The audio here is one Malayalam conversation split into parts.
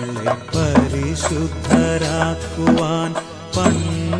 ഞങ്ങളെ പരിശുദ്ധരാക്കുവാൻ പണ്ടു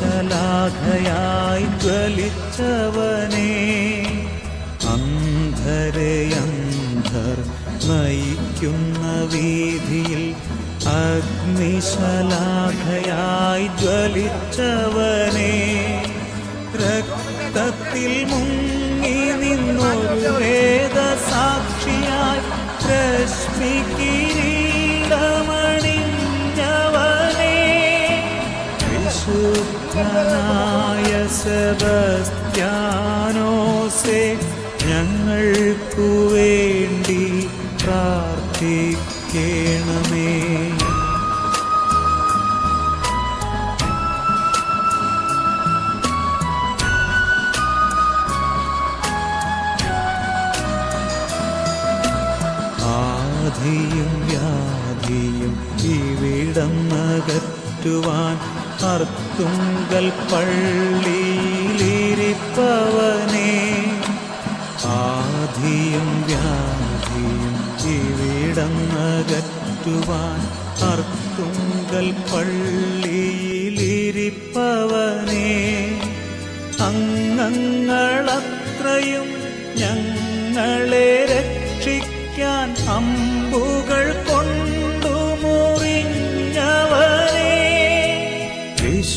അഗ്നിശലാഖയായി ജ്വലിച്ചവനെ. അന്ധരയന്ധർ നയിക്കുന്ന വീതിയിൽ അഗ്നിശലാഖയായി ജ്വലിച്ചവനെ. രക്തത്തിൽ മുങ്ങി നിന്നൊരു വേദസാക്ഷിയായി രശ്മി സെബസ്ത്യാനോസെ ഞങ്ങൾക്കു വേണ്ടി പ്രാർത്ഥിക്കണമേ. ആധിയും വ്യാധിയും ഇവിടം നകറ്റുവാൻ അർത്തുങ്കൽ പള്ളിയിലിരിപ്പവനെ. ആധിയും വ്യാധിയും നകറ്റുവാൻ അർത്തുങ്കൽ പള്ളിയിലിരിപ്പവനെ. അംഗങ്ങളത്രയും ഞങ്ങളെ രക്ഷിക്കാൻ അമ്പുകൾ കൊണ്ടു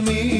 പ്രാർത്ഥിക്കണമേ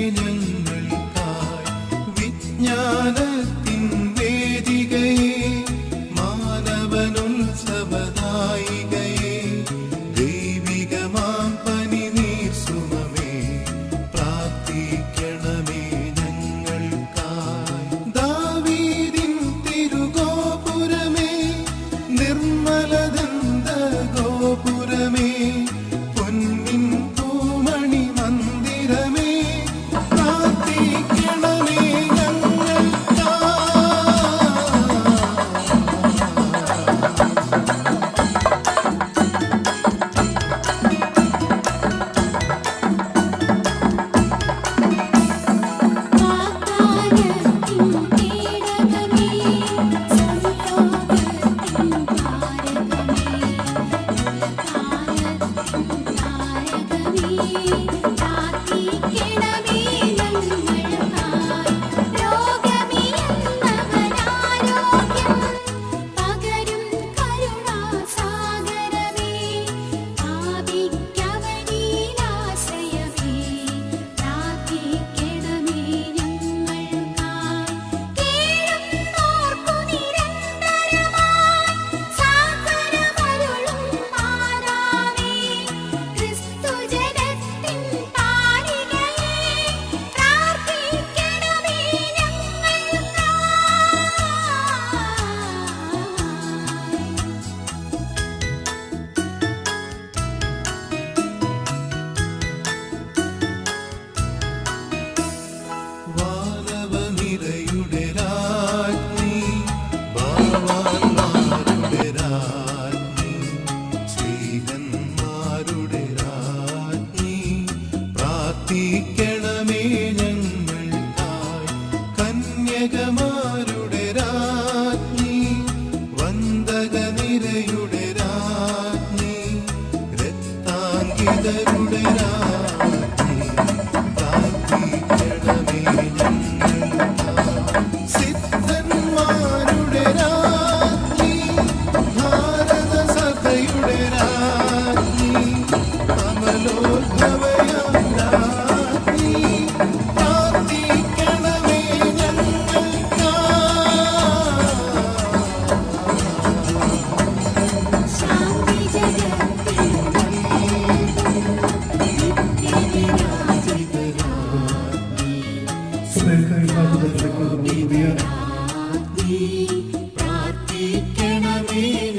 You.